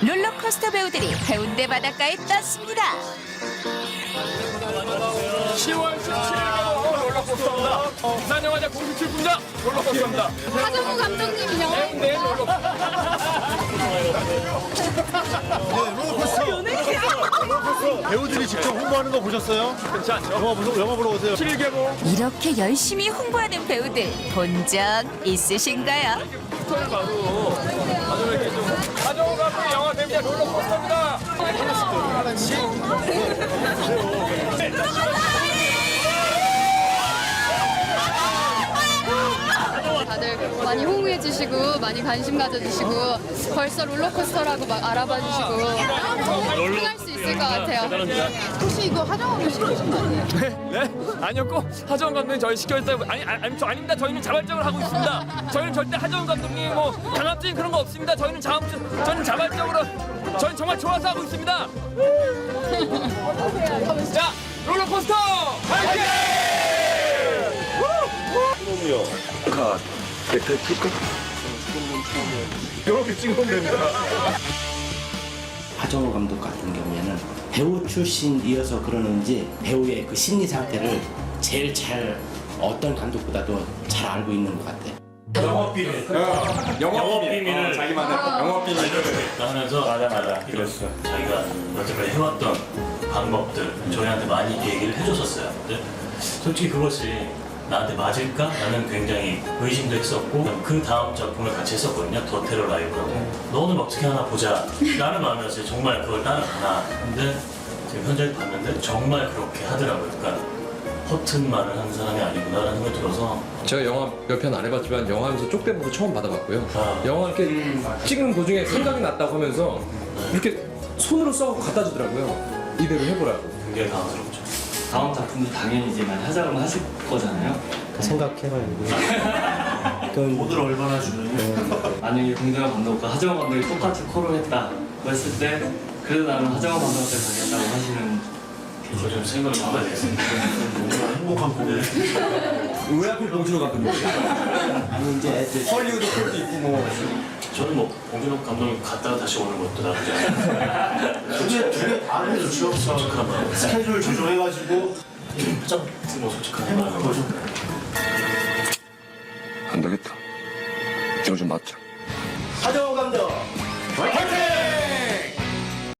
롤러코스터 배우들이 해운대 바닷가에 떴습니다. 10월 17일로 롤러코스터입니다. 부산 영화제 공식 출품자 롤러코스터입니다. 하정우 감독님이요. 네, 롤러코스터. 배우들이 직접 홍보하는 거 보셨어요? 괜찮죠? 영화 보러, 영화 보러 오세요. 7개봉 이렇게 열심히 홍보하는 배우들 본 적 있으신가요? 포스터를 봐도 아주 이렇게 좀 하정우 감독의 영화 데뷔작 롤러코스터입니다. 다들 많이 호응해 주시고 많이 관심 가져 주시고 벌써 롤러코스터라고 막 알아봐 주시고 것 같아요. 혹시 이거 하정우 시키신 거 아니에요? 네? 아니요, 꼭 하정우 감독님 저희 시켜줬다고 아니, 아니, 아니, 저 아닙니다. 저희는 자발적으로 하고 있습니다. 저희는 절대 하정우 감독님 뭐 강압적인 그런 거 없습니다. 저희는 자, 저는 자발적으로 저희는 정말 좋아서 하고 있습니다. 자, 롤러코스터 파이팅! 이렇게 찍으면 됩니다. 하정우 감독 같은 경우에는 배우 출신이어서 그러는지 배우의 그 심리 상태를 제일 잘 어떤 감독보다도 잘 알고 있는 것 같아요. 영업 비밀을 자기만의 영업 비밀을 하면서 맞아 맞아. 그랬어. 자기가 여태까지 해왔던 방법들 저희한테 많이 얘기를 해줬었어요. 근데 솔직히 그것이 나한테 맞을까? 라는 굉장히 의심도 했었고 그 다음 작품을 같이 했었거든요 더 테러 라이브라고 너는 어떻게 하나 보자 라는 마음이었어요 정말 그걸 따라가나 근데 제가 현장에 봤는데 정말 그렇게 하더라고요 그러니까 허튼 말을 하는 사람이 아니구나라는 생각이 들어서 제가 영화 몇 편 안 해봤지만 영화하면서 쪽대보도 처음 받아봤고요. 아. 영화 이렇게 찍는 도중에 생각이 났다고 하면서 이렇게 손으로 써갖고 갖다 주더라고요. 이대로 해보라고. 굉장히 당황스럽죠 다음 작품도 당연히 이제 많이 하자고 하실 거잖아요. 생각해봐요. 그건 모두를 얼마나 주는 만약에 공대현 감독과 하정우 감독이 똑같이 코를 했다 그랬을 때 그래도 나는 하정우 감독한테 가겠다고 하시는 저 좀 생각을 바꿔야 되겠습니다. 행복한 꿈. 왜 하필 봉준호 감독님? 아니 이제 애들 헐리우드 콜도 있고 뭐. 저는 뭐 봉준호 감독님 갔다가 다시 오는 것도 나쁘지 않아요. 두개 두개 다 해주죠. 솔직한 마음. 스케줄 조정해가지고 가장 뭐 솔직한 마음. 안 되겠다. 이거 좀 맞자.